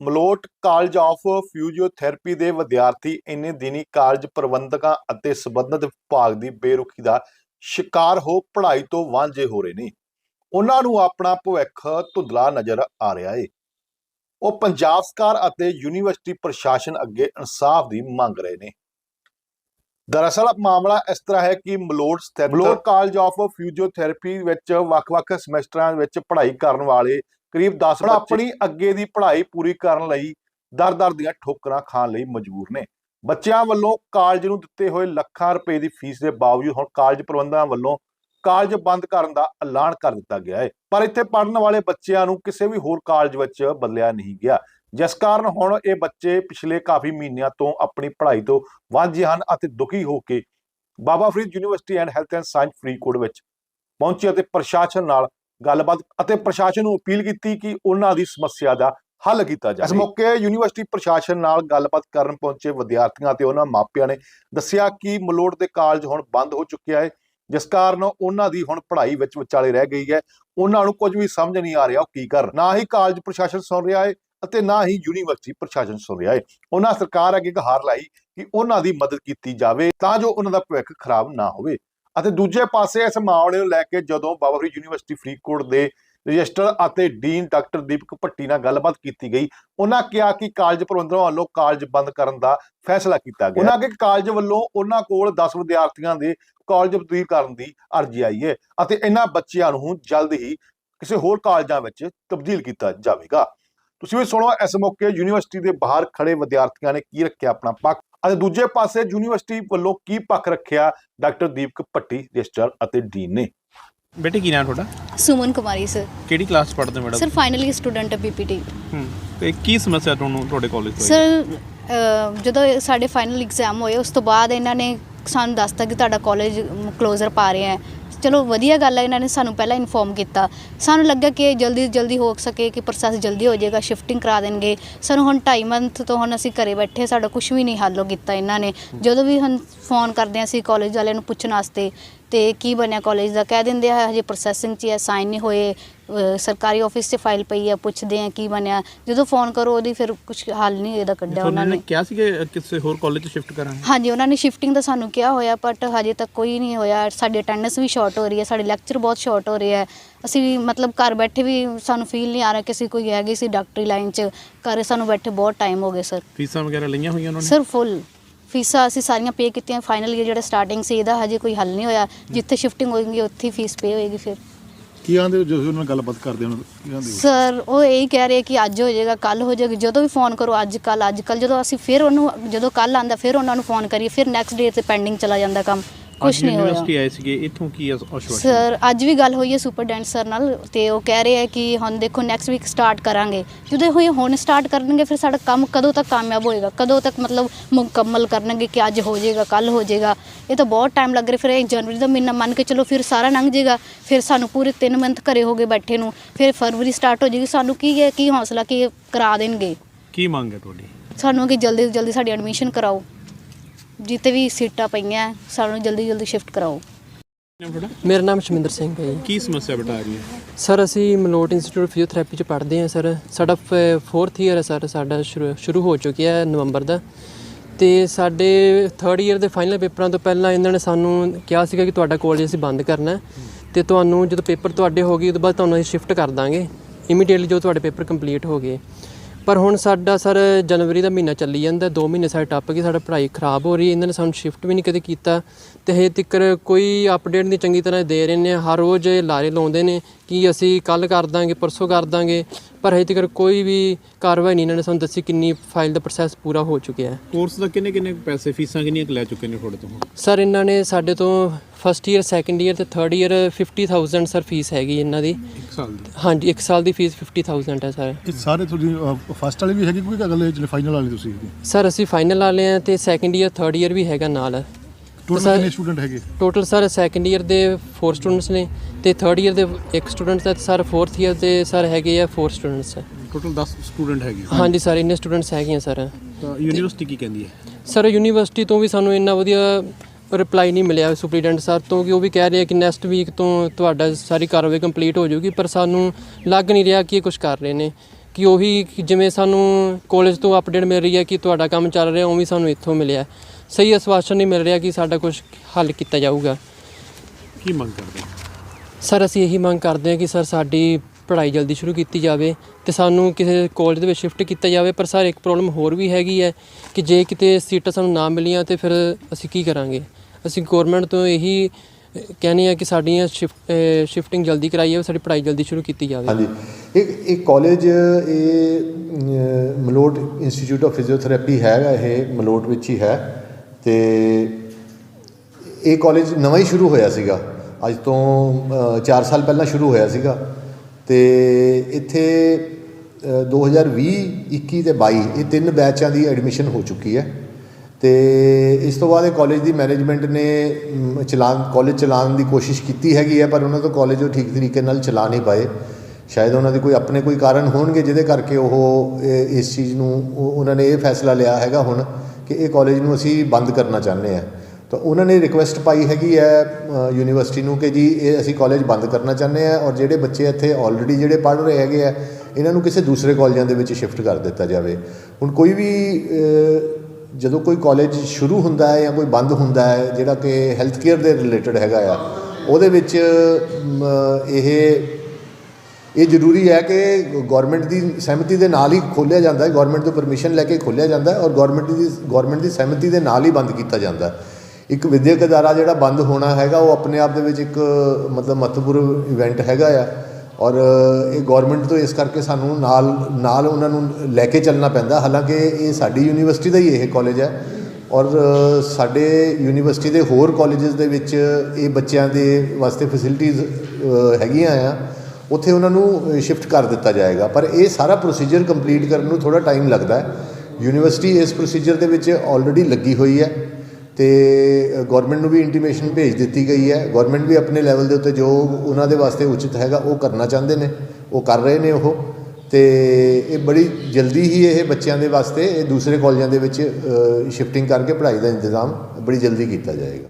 Malout college of physiotherapy ਦੇ ਵਿਦਿਆਰਥੀ ਇੰਨੇ ਦਿਨੀ ਕਾਲਜ ਪ੍ਰਬੰਧਕਾਂ ਅਤੇ ਸਬੰਧਤ ਵਿਭਾਗ ਦੀ ਬੇਰੁਖੀ ਦਾ ਸ਼ਿਕਾਰ ਹੋ ਪੜ੍ਹਾਈ ਤੋਂ ਵਾਂਝੇ ਹੋ ਰਹੇ ਨੇ। ਉਹਨਾਂ ਨੂੰ ਆਪਣਾ ਭਵਿੱਖ ਧੁੰਦਲਾ ਨਜ਼ਰ ਆ ਰਿਹਾ ਏ। ਉਹ ਪੰਜਾਬ ਸਰਕਾਰ ਅਤੇ ਯੂਨੀਵਰਸਿਟੀ ਪ੍ਰਸ਼ਾਸਨ ਅੱਗੇ ਇਨਸਾਫ ਦੀ ਮੰਗ ਰਹੇ ਨੇ। ਦਰਅਸਲ ਮਾਮਲਾ ਇਸ ਤਰ੍ਹਾਂ ਹੈ ਕਿ ਮਲੋਟ ਸਥਿਤ ਮਲੋਟ ਕਾਲਜ ਆਫ ਫਿਜ਼ੀਓਥੈਰੇਪੀ ਵਿੱਚ ਵੱਖ-ਵੱਖ ਸਮੈਸਟਰਾਂ ਵਿੱਚ ਪੜ੍ਹਾਈ ਕਰਨ ਵਾਲੇ ਕਰੀਬ 10 ਬੱਚੇ ਆਪਣੀ ਅੱਗੇ ਦੀ ਪੜ੍ਹਾਈ ਪੂਰੀ ਕਰਨ ਲਈ ਦਰ-ਦਰ ਦੀਆਂ ਠੋਕਰਾਂ ਖਾਣ ਲਈ ਮਜਬੂਰ ਨੇ। ਬੱਚਿਆਂ ਵੱਲੋਂ ਕਾਲਜ ਨੂੰ ਦਿੱਤੇ ਹੋਏ ਲੱਖਾਂ ਰੁਪਏ ਦੀ ਫੀਸ ਦੇ ਬਾਵਜੂਦ ਹੁਣ ਕਾਲਜ ਪ੍ਰਬੰਧਕਾਂ ਵੱਲੋਂ ਕਾਲਜ ਬੰਦ ਕਰਨ ਦਾ ਐਲਾਨ ਕਰ ਦਿੱਤਾ ਗਿਆ ਹੈ। ਪਰ ਇੱਥੇ ਪੜ੍ਹਨ ਵਾਲੇ ਬੱਚਿਆਂ ਨੂੰ ਕਿਸੇ ਵੀ ਹੋਰ ਕਾਲਜ ਵਿੱਚ ਬਦਲਿਆ ਨਹੀਂ ਗਿਆ। ਜਿਸ ਕਾਰਨ ਹੁਣ ਇਹ ਬੱਚੇ ਪਿਛਲੇ ਕਾਫੀ ਮਹੀਨਿਆਂ ਤੋਂ ਆਪਣੀ ਪੜ੍ਹਾਈ ਤੋਂ ਵਾਂਝੇ ਹਨ ਅਤੇ ਦੁਖੀ ਹੋ ਕੇ Baba Farid university and health and science Faridkot ਵਿੱਚ ਪਹੁੰਚੇ ਅਤੇ ਪ੍ਰਸ਼ਾਸਨ ਨਾਲ ਗੱਲਬਾਤ ਅਤੇ ਪ੍ਰਸ਼ਾਸਨ ਨੂੰ ਅਪੀਲ ਕੀਤੀ ਕਿ ਉਹਨਾਂ ਦੀ ਸਮੱਸਿਆ ਦਾ ਹੱਲ ਕੀਤਾ ਜਾਵੇ। ਇਸ ਮੌਕੇ ਯੂਨੀਵਰਸਿਟੀ ਪ੍ਰਸ਼ਾਸਨ ਨਾਲ ਗੱਲਬਾਤ ਕਰਨ ਪਹੁੰਚੇ ਵਿਦਿਆਰਥੀਆਂ ਤੇ ਉਹਨਾਂ ਮਾਪਿਆਂ ਨੇ ਦੱਸਿਆ ਕਿ ਮਲੋਟ ਦੇ ਕਾਲਜ ਹੁਣ ਬੰਦ ਹੋ ਚੁੱਕਿਆ ਹੈ, ਜਿਸ ਕਾਰਨ ਉਹਨਾਂ ਦੀ ਹੁਣ ਪੜ੍ਹਾਈ ਵਿੱਚ ਵਿਚਾਲੇ ਰਹਿ ਗਈ ਹੈ। ਉਹਨਾਂ ਨੂੰ ਕੁਝ ਵੀ ਸਮਝ ਨਹੀਂ ਆ ਰਿਹਾ ਉਹ ਕੀ ਕਰ ਨਾ ਹੀ ਕਾਲਜ ਪ੍ਰਸ਼ਾਸਨ ਸੁਣ ਰਿਹਾ ਹੈ ਅਤੇ ਨਾ ਹੀ ਯੂਨੀਵਰਸਿਟੀ ਪ੍ਰਸ਼ਾਸਨ ਸੁਣ ਰਿਹਾ ਹੈ। ਉਹਨਾਂ ਸਰਕਾਰ ਅੱਗੇ ਗੁਹਾਰ ਲਾਈ ਕਿ ਉਹਨਾਂ ਦੀ ਮਦਦ ਕੀਤੀ ਜਾਵੇ ਤਾਂ ਜੋ ਉਹਨਾਂ ਦਾ ਭਵਿੱਖ ਖਰਾਬ ਨਾ ਹੋਵੇ। ਅਤੇ ਦੂਜੇ ਪਾਸੇ ਇਸ ਮਾਮਲੇ ਨੂੰ ਲੈ ਕੇ ਜਦੋਂ ਬਾਬਾ ਫਰੀਦ ਯੂਨੀਵਰਸਿਟੀ ਫਰੀਦਕੋਟ ਦੇ ਰਜਿਸਟਰ ਅਤੇ ਡੀਨ ਡਾਕਟਰ ਦੀਪਕ ਭੱਟੀ ਨਾਲ ਗੱਲਬਾਤ ਕੀਤੀ ਗਈ, ਉਹਨਾਂ ਕਿਹਾ ਕਿ ਕਾਲਜ ਪ੍ਰਬੰਧਕਾਂ ਵੱਲੋਂ ਕਾਲਜ ਬੰਦ ਕਰਨ ਦਾ ਫੈਸਲਾ ਕੀਤਾ ਗਿਆ। ਉਹਨਾਂ ਕਿ ਕਾਲਜ ਵੱਲੋਂ ਉਹਨਾਂ ਕੋਲ 10 ਵਿਦਿਆਰਥੀਆਂ ਦੇ ਕਾਲਜ ਤਬਦੀਲ ਕਰਨ ਦੀ ਅਰਜ਼ੀ ਆਈ ਹੈ ਅਤੇ ਇਹਨਾਂ ਬੱਚਿਆਂ ਨੂੰ ਜਲਦ ਹੀ ਕਿਸੇ ਹੋਰ ਕਾਲਜਾਂ ਵਿੱਚ ਤਬਦੀਲ ਕੀਤਾ ਜਾਵੇਗਾ। ਤੁਸੀਂ ਵੀ ਸੁਣੋ, ਇਸ ਮੌਕੇ ਯੂਨੀਵਰਸਿਟੀ ਦੇ ਬਾਹਰ ਖੜੇ ਵਿਦਿਆਰਥੀਆਂ ਨੇ ਕੀ ਰੱਖਿਆ ਆਪਣਾ ਪੱਖ? ਅਤੇ ਦੂਜੇ ਪਾਸੇ ਯੂਨੀਵਰਸਿਟੀ ਵੱਲੋਂ ਕੀ ਪੱਖ ਰੱਖਿਆ ਡਾਕਟਰ ਦੀਪਕ ਭੱਟੀ ਰਜਿਸਟਰ ਅਤੇ ਡੀਨ ਨੇ? ਬੇਟੇ ਕੀ ਨਾਮ ਤੁਹਾਡਾ? ਸੁਮਨ ਕੁਮਾਰੀ ਸਰ ਕਿਹੜੀ ਕਲਾਸ ਪੜ੍ਹਦੇ ਹੋ madam sir finally student BPT ਹੂੰ ਤੇ ਕੀ ਸਮੱਸਿਆ ਤੁਹਾਨੂੰ ਤੁਹਾਡੇ ਕਾਲਜ ਤੋਂ? ਸਰ ਜਦੋਂ ਸਾਡੇ ਫਾਈਨਲ ਐਗਜ਼ਾਮ ਹੋਏ ਉਸ ਤੋਂ ਬਾਅਦ ਇਹਨਾਂ ਨੇ ਸਾਨੂੰ ਦੱਸਤਾ ਕਿ ਤੁਹਾਡਾ ਕਾਲਜ ਕਲੋਜ਼ਰ ਪਾ ਰਿਹਾ ਆ ਚਲੋ, ਵਧੀਆ ਗੱਲ ਹੈ, ਇਹਨਾਂ ਨੇ ਸਾਨੂੰ ਪਹਿਲਾਂ ਇਨਫੋਰਮ ਕੀਤਾ। ਸਾਨੂੰ ਲੱਗਾ ਕਿ ਜਲਦੀ ਤੋਂ ਜਲਦੀ ਹੋ ਸਕੇ, ਕਿ ਪ੍ਰੋਸੈਸ ਜਲਦੀ ਹੋ ਜਾਏਗਾ ਸ਼ਿਫਟਿੰਗ ਕਰਾ ਦੇਣਗੇ। ਸਾਨੂੰ ਹੁਣ 2.5 ਮੰਥ ਤੋਂ ਹੁਣ ਅਸੀਂ ਘਰੇ ਬੈਠੇ, ਸਾਡਾ ਕੁਝ ਵੀ ਨਹੀਂ ਹੱਲ ਕੀਤਾ ਇਹਨਾਂ ਨੇ। ਜਦੋਂ ਵੀ ਹੁਣ ਫੋਨ ਕਰਦੇ ਹਾਂ ਅਸੀਂ ਕਾਲਜ ਵਾਲਿਆਂ ਨੂੰ ਪੁੱਛਣ ਵਾਸਤੇ, ਤੇ ਕੀ ਬਣਿਆ ਕਾਲਜ ਦਾ? ਕਹਿ ਦਿੰਦੇ ਆ, ਹਜੇ ਪ੍ਰੋਸੈਸਿੰਗ 'ਚ ਹੈ ਸਾਈਨ ਨਹੀਂ ਹੋਏ। ਸਰਕਾਰੀ ਆਫਿਸ 'ਚ ਫਾਈਲ ਪਈ ਹੈ ਪੁੱਛਦੇ ਆ ਕੀ ਬਣਿਆ। ਜਦੋਂ ਫੋਨ ਕਰੋ ਉਹਦੀ ਫਿਰ ਕੁਝ ਹੱਲ ਨਹੀਂ ਇਹਦਾ ਕੱਢਿਆ ਉਹਨਾਂ ਨੇ ਕਿਹਾ ਸੀ ਕਿ ਕਿਸੇ ਹੋਰ ਕਾਲਜ 'ਚ ਸ਼ਿਫਟ ਕਰਾਂਗੇ? ਹਾਂਜੀ ਉਹਨਾਂ ਨੇ ਸ਼ਿਫਟਿੰਗ ਦਾ ਸਾਨੂੰ ਕਿਹਾ ਹੋਇਆ ਬਟ ਹਜੇ ਤੱਕ ਕੋਈ ਨਹੀਂ ਹੋਇਆ। ਸਾਡੀ ਅਟੈਂਡੈਂਸ ਵੀ ਸ਼ਾਰਟ ਹੋ ਰਹੀ ਹੈ ਸਾਡੇ ਲੈਕਚਰ ਬਹੁਤ ਸ਼ਾਰਟ ਹੋ ਰਹੇ ਹੈ। ਅਸੀਂ ਮਤਲਬ ਘਰ ਬੈਠੇ ਵੀ ਸਾਨੂੰ ਫੀਲ ਨਹੀਂ ਆ ਰਿਹਾ ਕਿ ਅਸੀਂ ਕੋਈ ਹੈਗੇ ਸੀ ਡਾਕਟਰੀ ਲਾਈਨ 'ਚ। ਘਰੇ ਸਾਨੂੰ ਬੈਠੇ ਬਹੁਤ ਟਾਈਮ ਹੋ ਗਏ ਸਰ ਫੀਸਾਂ ਵਗੈਰਾ ਲਈਆਂ ਹੋਈਆਂ ਉਹਨਾਂ ਨੇ? ਸਰ ਫੁੱਲ ਫੀਸਾਂ ਅਸੀਂ ਸਾਰੀਆਂ ਪੇ ਕੀਤੀਆਂ ਫਾਈਨਲ ਜਿਹੜਾ ਸਟਾਰਟਿੰਗ ਸੀ ਇਹਦਾ ਹਜੇ ਕੋਈ ਹੱਲ ਨਹੀਂ ਹੋਇਆ। ਜਿੱਥੇ ਸ਼ਿਫਟਿੰਗ ਹੋਏਗੀ ਉੱਥੇ ਫੀਸ ਪੇ ਹੋਏਗੀ ਫਿਰ। ਕੀ ਆਂਦੇ ਹੋ ਜਦੋਂ ਉਹਨਾਂ ਨਾਲ ਗੱਲਬਾਤ ਕਰਦੇ ਹੋ? ਕੀ ਆਂਦੇ ਹੋ? ਸਰ, ਉਹ ਇਹੀ ਕਹਿ ਰਹੇ ਕਿ ਅੱਜ ਹੋ ਜਾਏਗਾ ਕੱਲ ਹੋ ਜਾਏਗਾ। ਜਦੋਂ ਵੀ ਫੋਨ ਕਰੋ, ਅੱਜ ਕੱਲ ਅੱਜ ਕੱਲ ਜਦੋਂ ਅਸੀਂ ਫਿਰ ਉਹਨੂੰ, ਜਦੋਂ ਕੱਲ ਆਂਦਾ, ਫਿਰ ਉਹਨਾਂ ਨੂੰ ਫੋਨ ਕਰੀਏ। ਫਿਰ ਨੈਕਸਟ ਡੇ ਤੇ ਪੈਂਡਿੰਗ ਚਲਾ ਜਾਂਦਾ ਕੰਮ। ਕੁਝ ਨਹੀਂ ਹੋਇਆ। ਯੂਨੀਵਰਸਿਟੀ ਆਏ ਸੀਗੇ ਇੱਥੋਂ ਕੀ ਅਸ਼ਵਾਸਨ? ਸਰ ਅੱਜ ਵੀ ਗੱਲ ਹੋਈ ਹੈ ਸੁਪਰਡੈਂਟ ਸਰ ਨਾਲ ਤੇ ਉਹ ਕਹਿ ਰਹੇ ਹੈ ਕਿ ਹੁਣ ਦੇਖੋ ਨੈਕਸਟ ਵੀਕ ਸਟਾਰਟ ਕਰਾਂਗੇ। ਜਦੋਂ ਹੋਏ ਹੁਣ ਸਟਾਰਟ ਕਰਨਗੇ ਫਿਰ ਸਾਡਾ ਕੰਮ ਕਦੋਂ ਤੱਕ ਕਾਮਯਾਬ ਹੋਏਗਾ? ਕਦੋਂ ਤੱਕ ਮਤਲਬ ਮੁਕੰਮਲ ਕਰਨਗੇ ਕਿ ਅੱਜ ਹੋ ਜਾਏਗਾ ਕੱਲ ਹੋ ਜਾਏਗਾ? ਇਹ ਤਾਂ ਬਹੁਤ ਟਾਈਮ ਲੱਗ ਰਿਹਾ ਫਿਰ ਇਹ ਜਨਵਰੀ ਦਾ ਮਹੀਨਾ ਮੰਨ ਕੇ ਚਲੋ ਫਿਰ ਸਾਰਾ ਲੰਘ ਜਾਏਗਾ। ਫਿਰ ਸਾਨੂੰ ਪੂਰੇ 3 ਮੰਥ ਘਰੇ ਹੋ ਗਏ ਬੈਠੇ ਨੂੰ ਫਿਰ ਫਰਵਰੀ ਸਟਾਰਟ ਹੋ ਜਾਏਗੀ। ਸਾਨੂੰ ਕੀ ਹੈ ਕੀ ਹੌਸਲਾ ਕਿ ਇਹ ਕਰਾ ਦੇਣਗੇ? ਕੀ ਮੰਗ ਹੈ ਤੁਹਾਡੀ? ਸਾਨੂੰ ਕਿ ਜਲਦੀ ਤੋਂ ਜਲਦੀ ਸਾਡੀ ਐਡਮਿਸ਼ਨ ਕਰਾਓ। ਜਿੱਤੇ ਵੀ ਸੀਟਾਂ ਪਈਆਂ ਸਾਨੂੰ ਜਲਦੀ ਜਲਦੀ ਸ਼ਿਫਟ ਕਰਾਓ। ਨਾਮ ਤੁਹਾਡਾ? ਮੇਰਾ ਨਾਮ ਸ਼ਮਿੰਦਰ ਸਿੰਘ ਹੈ ਜੀ। ਕੀ ਸਮੱਸਿਆ ਬਤਾ ਰਹੀ ਹੈ? ਸਰ ਅਸੀਂ ਮਲੋਟ ਇੰਸਟੀਚਿਊਟ ਆਫ ਫਿਜ਼ੀਓਥੈਰੇਪੀ ਚ ਪੜ੍ਹਦੇ ਹਾਂ ਸਰ। ਸਾਡਾ 4th ਇਅਰ ਹੈ ਸਰ ਸਾਡਾ ਸ਼ੁਰੂ ਸ਼ੁਰੂ ਹੋ ਚੁੱਕਿਆ ਹੈ ਨਵੰਬਰ ਦਾ। ਤੇ ਸਾਡੇ 3rd ਇਅਰ ਦੇ ਫਾਈਨਲ ਪੇਪਰਾਂ ਤੋਂ ਪਹਿਲਾਂ ਇਹਨਾਂ ਨੇ ਸਾਨੂੰ ਕਿਹਾ ਸੀਗਾ ਕਿ ਤੁਹਾਡਾ ਕਾਲਜ ਅਸੀਂ ਬੰਦ ਕਰਨਾ ਹੈ। ਤੇ ਤੁਹਾਨੂੰ ਜਦੋਂ ਪੇਪਰ ਤੁਹਾਡੇ ਹੋ ਗਏ ਉਦੋਂ ਬਾਅਦ ਤੁਹਾਨੂੰ ਅਸੀਂ ਸ਼ਿਫਟ ਕਰ ਦਾਂਗੇ। ਇਮੀਡੀਏਟਲੀ ਜੋ ਤੁਹਾਡੇ ਪੇਪਰ ਕੰਪਲੀਟ ਹੋ ਗਏ। ਪਰ ਹੁਣ ਸਾਡਾ ਸਰ ਜਨਵਰੀ ਦਾ ਮਹੀਨਾ ਚੱਲੀ ਜਾਂਦਾ 2 ਮਹੀਨੇ ਸਾਡੇ ਟੱਪ ਗਏ ਸਾਡਾ ਪੜ੍ਹਾਈ ਖਰਾਬ ਹੋ ਰਹੀ ਹੈ, ਇਹਨਾਂ ਨੇ ਸਾਨੂੰ ਸ਼ਿਫਟ ਵੀ ਨਹੀਂ ਕਦੇ ਕੀਤਾ ਤੇ ਹਜੇ ਤੱਕ ਕੋਈ ਅਪਡੇਟ ਨਹੀਂ ਚੰਗੀ ਤਰ੍ਹਾਂ ਦੇ ਰਹੇ ਨੇ, ਹਰ ਰੋਜ਼ ਇਹ ਲਾਰੇ ਲਾਉਂਦੇ ਨੇ ਕਿ ਅਸੀਂ ਕੱਲ ਕਰ ਦਾਂਗੇ, ਪਰਸੋਂ ਕਰ ਦਾਂਗੇ। ਪਰ ਹਜੇ ਤੱਕ ਕੋਈ ਵੀ ਕਾਰਵਾਈ ਨਹੀਂ ਇਹਨਾਂ ਨੇ ਸਾਨੂੰ ਦੱਸੀ ਕਿੰਨੀ ਫਾਈਲ ਦਾ ਪ੍ਰੋਸੈਸ ਪੂਰਾ ਹੋ ਚੁੱਕਿਆ ਹੈ। ਕੋਰਸ ਦਾ ਕਿੰਨੇ ਕਿੰਨੇ ਪੈਸੇ ਫੀਸਾਂ ਕਿੰਨੀਆਂ ਕੁ ਲੈ ਚੁੱਕੇ ਨੇ ਤੁਹਾਡੇ ਤੋਂ? ਸਰ ਇਹਨਾਂ ਨੇ ਸਾਡੇ ਤੋਂ ਫਸਟ ਈਅਰ ਸੈਕੰਡ ਈਅਰ ਤੇ ਥਰਡ ਈਅਰ 50000 ਸਰ ਫੀਸ ਹੈਗੀ ਇਹਨਾਂ ਦੀ। ਇੱਕ ਸਾਲ ਦੀ? ਹਾਂਜੀ ਇੱਕ ਸਾਲ ਦੀ ਫੀਸ 50000 ਹੈ ਸਰ ਇਹ ਸਾਰੇ ਤੁਹਾਡੀ ਫਸਟ ਵਾਲੇ ਵੀ ਹੈਗੇ ਕੋਈ ਅਗਲੇ ਜਿਹੜੇ ਫਾਈਨਲ ਵਾਲੇ ਤੁਸੀਂ ਸਰ ਅਸੀਂ ਫਾਈਨਲ ਵਾਲੇ ਆ ਤੇ ਸੈਕੰਡ ਈਅਰ ਥਰਡ ਈਅਰ ਵੀ ਹੈਗਾ ਨਾਲ। ਟੋਟਲ ਸਰ- ਕਿੰਨੇ ਸਟੂਡੈਂਟ ਹੈਗੇ? ਟੋਟਲ ਸਰ ਸੈਕੰਡ ਈਅਰ ਦੇ 4 ਸਟੂਡੈਂਟਸ ਨੇ ਤੇ ਥਰਡ ਈਅਰ ਦੇ ਇੱਕ ਸਟੂਡੈਂਟ ਹੈ ਤੇ ਸਰ ਫੋਰਥ ਈਅਰ ਦੇ ਸਰ ਹੈਗੇ ਆ 4 ਸਟੂਡੈਂਟਸ ਟੋਟਲ 10 ਸਟੂਡੈਂਟ ਹੈਗੇ। ਹਾਂਜੀ ਸਰ ਇੰਨੇ ਸਟੂਡੈਂਟਸ ਹੈਗੇ ਆ ਸਰ। ਤਾਂ ਯੂਨੀਵਰਸਿਟੀ ਕੀ ਕਹਿੰਦੀ ਹੈ? ਸਰ ਯੂਨੀਵਰਸਿਟੀ ਤੋਂ ਵੀ ਸਾਨੂੰ ਇੰਨਾ ਵਧੀਆ ਰਿਪਲਾਈ ਨਹੀਂ ਮਿਲਿਆ ਸੁਪਰੀਡੈਂਟ ਸਰ ਤੋਂ ਕਿ ਉਹ ਵੀ ਕਹਿ ਰਹੇ ਆ ਕਿ ਨੈਕਸਟ ਵੀਕ ਤੋਂ ਤੁਹਾਡਾ ਸਾਰੀ ਕਾਰਵਾਈ ਕੰਪਲੀਟ ਹੋ ਜਾਊਗੀ ਪਰ ਸਾਨੂੰ ਲੱਗ ਨਹੀਂ ਰਿਹਾ ਕਿ ਇਹ ਕੁਝ ਕਰ ਰਹੇ ਨੇ। ਕਿ ਉਹੀ ਜਿਵੇਂ ਸਾਨੂੰ ਕਾਲਜ ਤੋਂ ਅਪਡੇਟ ਮਿਲ ਰਹੀ ਹੈ ਕਿ ਤੁਹਾਡਾ ਕੰਮ ਚੱਲ ਰਿਹਾ ਉਵੇਂ ਸਾਨੂੰ ਇੱਥੋਂ ਮਿਲਿਆ। ਸਹੀ ਅਸਵਾਸ਼ਨ ਨਹੀਂ ਮਿਲ ਰਿਹਾ ਕਿ ਸਾਡਾ ਕੁਝ ਹੱਲ ਕੀਤਾ ਜਾਊਗਾ। ਕੀ ਮੰਗ ਕਰਦੇ ਹੋ? ਸਰ ਅਸੀਂ ਇਹੀ ਮੰਗ ਕਰਦੇ ਹਾਂ ਕਿ ਸਰ ਸਾਡੀ ਪੜ੍ਹਾਈ ਜਲਦੀ ਸ਼ੁਰੂ ਕੀਤੀ ਜਾਵੇ ਤੇ ਸਾਨੂੰ ਕਿਸੇ ਕਾਲਜ ਦੇ ਵਿੱਚ ਸ਼ਿਫਟ ਕੀਤਾ ਜਾਵੇ ਪਰ ਸਰ ਇੱਕ ਪ੍ਰੋਬਲਮ ਹੋਰ ਵੀ ਹੈਗੀ ਹੈ ਕਿ ਜੇ ਕਿਤੇ ਸੀਟਾਂ ਸਾਨੂੰ ਨਾ ਮਿਲੀਆਂ ਤੇ ਫਿਰ ਅਸੀਂ ਕੀ ਕਰਾਂਗੇ? ਅਸੀਂ ਗਵਰਨਮੈਂਟ ਤੋਂ ਇਹੀ ਅਹ, ਕਹਿੰਦੇ ਆ ਕਿ ਸਾਡੀਆਂ ਸ਼ਿਫਟਿੰਗ ਜਲਦੀ ਕਰਾਈ ਜਾਵੇ ਸਾਡੀ ਪੜ੍ਹਾਈ ਜਲਦੀ ਸ਼ੁਰੂ ਕੀਤੀ ਜਾਵੇ। ਹਾਂਜੀ। ਇਹ ਇਹ ਕਾਲਜ ਇਹ um, Malout institute of physiotherapy ਹੈਗਾ ਇਹ ਮਲੋਟ ਵਿੱਚ ਹੀ ਹੈ। ਤੇ ਇਹ ਕਾਲਜ ਨਵਾਂ ਹੀ ਸ਼ੁਰੂ ਹੋਇਆ ਸੀਗਾ। ਅੱਜ ਤੋਂ 4 ਸਾਲ ਪਹਿਲਾਂ ਸ਼ੁਰੂ ਹੋਇਆ ਸੀਗਾ। ਤੇ ਇੱਥੇ ਅ, 2020 21 ਤੇ 22 ਇਹ ਤਿੰਨ ਬੈਚਾਂ ਦੀ ਐਡਮਿਸ਼ਨ ਹੋ ਚੁੱਕੀ ਹੈ। ਤੇ ਇਸ ਤੋਂ ਬਾਅਦ ਇਹ ਕਾਲਜ ਦੀ ਮੈਨੇਜਮੈਂਟ ਨੇ ਮ, ਚਲਾਨ ਕਾਲਜ ਚਲਾਉਣ ਦੀ ਕੋਸ਼ਿਸ਼ ਕੀਤੀ ਹੈਗੀ ਹੈ ਪਰ ਉਹਨਾਂ ਤੋਂ ਕਾਲਜ ਉਹ ਠੀਕ ਤਰੀਕੇ ਨਾਲ ਚਲਾ ਨਹੀਂ ਪਾਏ। ਸ਼ਾਇਦ ਉਹਨਾਂ ਦੇ ਕੋਈ ਆਪਣੇ ਕੋਈ ਕਾਰਨ ਹੋਣਗੇ ਜਿਹਦੇ ਕਰਕੇ ਉਹ ਇਹ- ਇਸ ਚੀਜ਼ ਨੂੰ ਉਹ- ਉਹਨਾਂ ਨੇ ਇਹ ਫੈਸਲਾ ਲਿਆ ਹੈਗਾ ਹੁਣ। ਕਿ ਇਹ ਕਾਲਜ ਨੂੰ ਅਸੀਂ ਬੰਦ ਕਰਨਾ ਚਾਹੁੰਦੇ ਹਾਂ। ਤਾਂ ਉਹਨਾਂ ਨੇ ਰਿਕੁਐਸਟ ਪਾਈ ਹੈਗੀ ਹੈ ਯੂਨੀਵਰਸਿਟੀ ਨੂੰ ਕਿ ਜੀ ਇਹ ਅਸੀਂ ਕਾਲਜ ਬੰਦ ਕਰਨਾ ਚਾਹੁੰਦੇ ਹਾਂ ਔਰ ਜਿਹੜੇ ਬੱਚੇ ਇੱਥੇ ਆਲਰੇਡੀ ਜਿਹੜੇ ਪੜ੍ਹ ਰਹੇ ਹੈਗੇ ਆ, ਇਹਨਾਂ ਨੂੰ ਕਿਸੇ ਦੂਸਰੇ ਕਾਲਜਾਂ ਦੇ ਵਿੱਚ ਸ਼ਿਫਟ ਕਰ ਦਿੱਤਾ ਜਾਵੇ। ਹੁਣ ਕੋਈ ਵੀ ਜਦੋਂ ਕੋਈ ਕਾਲਜ ਸ਼ੁਰੂ ਹੁੰਦਾ ਹੈ ਜਾਂ ਕੋਈ ਬੰਦ ਹੁੰਦਾ ਹੈ, ਜਿਹੜਾ ਕਿ ਹੈਲਥ ਕੇਅਰ ਦੇ ਰਿਲੇਟਡ ਹੈਗਾ ਆ, ਉਹਦੇ ਵਿੱਚ ਇਹ ਇਹ ਜ਼ਰੂਰੀ ਹੈ ਕਿ ਗਵਰਨਮੈਂਟ ਦੀ ਸਹਿਮਤੀ ਦੇ ਨਾਲ ਹੀ ਖੋਲ੍ਹਿਆ ਜਾਂਦਾ ਹੈ ਗਵਰਨਮੈਂਟ ਤੋਂ ਪਰਮਿਸ਼ਨ ਲੈ ਕੇ ਖੋਲ੍ਹਿਆ ਜਾਂਦਾ ਹੈ ਔਰ ਗਵਰਨਮੈਂਟ ਦੀ ਗਵਰਨਮੈਂਟ ਦੀ ਸਹਿਮਤੀ ਦੇ ਨਾਲ ਹੀ ਬੰਦ ਕੀਤਾ ਜਾਂਦਾ ਹੈ। ਇੱਕ ਵਿਦਿਅਕ ਅਦਾਰਾ ਜਿਹੜਾ ਬੰਦ ਹੋਣਾ ਹੈਗਾ, ਉਹ ਆਪਣੇ ਆਪ ਦੇ ਵਿੱਚ ਇੱਕ, ਮਤਲਬ ਮਹੱਤਵਪੂਰਨ ਇਵੈਂਟ ਹੈਗਾ ਆ ਔਰ ਇਹ ਗਵਰਨਮੈਂਟ ਤੋਂ ਇਸ ਕਰਕੇ ਸਾਨੂੰ ਨਾਲ ਨਾਲ ਉਹਨਾਂ ਨੂੰ ਲੈ ਕੇ ਚੱਲਣਾ ਪੈਂਦਾ, ਹਾਲਾਂਕਿ ਇਹ ਸਾਡੀ ਯੂਨੀਵਰਸਿਟੀ ਦਾ ਹੀ ਇਹ ਕਾਲਜ ਹੈ ਔਰ ਸਾਡੇ ਯੂਨੀਵਰਸਿਟੀ ਦੇ ਹੋਰ ਕਾਲਜਸ ਦੇ ਵਿੱਚ ਇਹ ਬੱਚਿਆਂ ਦੇ ਵਾਸਤੇ ਫੈਸਿਲਿਟੀਆਂ ਹੈਗੀਆਂ ਆ। ਉੱਥੇ ਉਹਨਾਂ ਨੂੰ ਸ਼ਿਫਟ ਕਰ ਦਿੱਤਾ ਜਾਏਗਾ। ਪਰ ਇਹ ਸਾਰਾ ਪ੍ਰੋਸੀਜਰ ਕੰਪਲੀਟ ਕਰਨ ਨੂੰ ਥੋੜਾ ਟਾਈਮ ਲੱਗਦਾ ਹੈ। ਯੂਨੀਵਰਸਿਟੀ ਇਸ ਪ੍ਰੋਸੀਜਰ ਦੇ ਵਿੱਚ ਆਲਰੇਡੀ ਲੱਗੀ ਹੋਈ ਹੈ ਤੇ ਗਵਰਨਮੈਂਟ ਨੂੰ ਵੀ ਇੰਟੀਮੇਸ਼ਨ ਭੇਜ ਦਿੱਤੀ ਗਈ ਹੈ। ਗਵਰਨਮੈਂਟ ਵੀ ਆਪਣੇ ਲੈਵਲ ਦੇ ਉੱਤੇ ਜੋ ਉਹਨਾਂ ਦੇ ਵਾਸਤੇ ਉਚਿਤ ਹੈਗਾ, ਉਹ ਕਰਨਾ ਚਾਹੁੰਦੇ ਨੇ। ਉਹ ਕਰ ਰਹੇ ਨੇ ਉਹ। ਤੇ ਇਹ ਬੜੀ ਜਲਦੀ ਹੀ ਇਹ ਬੱਚਿਆਂ ਦੇ ਵਾਸਤੇ ਇਹ ਦੂਸਰੇ ਕਾਲਜਾਂ ਦੇ ਵਿੱਚ ਸ਼ਿਫਟਿੰਗ ਕਰਕੇ ਪੜ੍ਹਾਈ ਦਾ ਇੰਤਜ਼ਾਮ ਬੜੀ ਜਲਦੀ ਕੀਤਾ ਜਾਏਗਾ।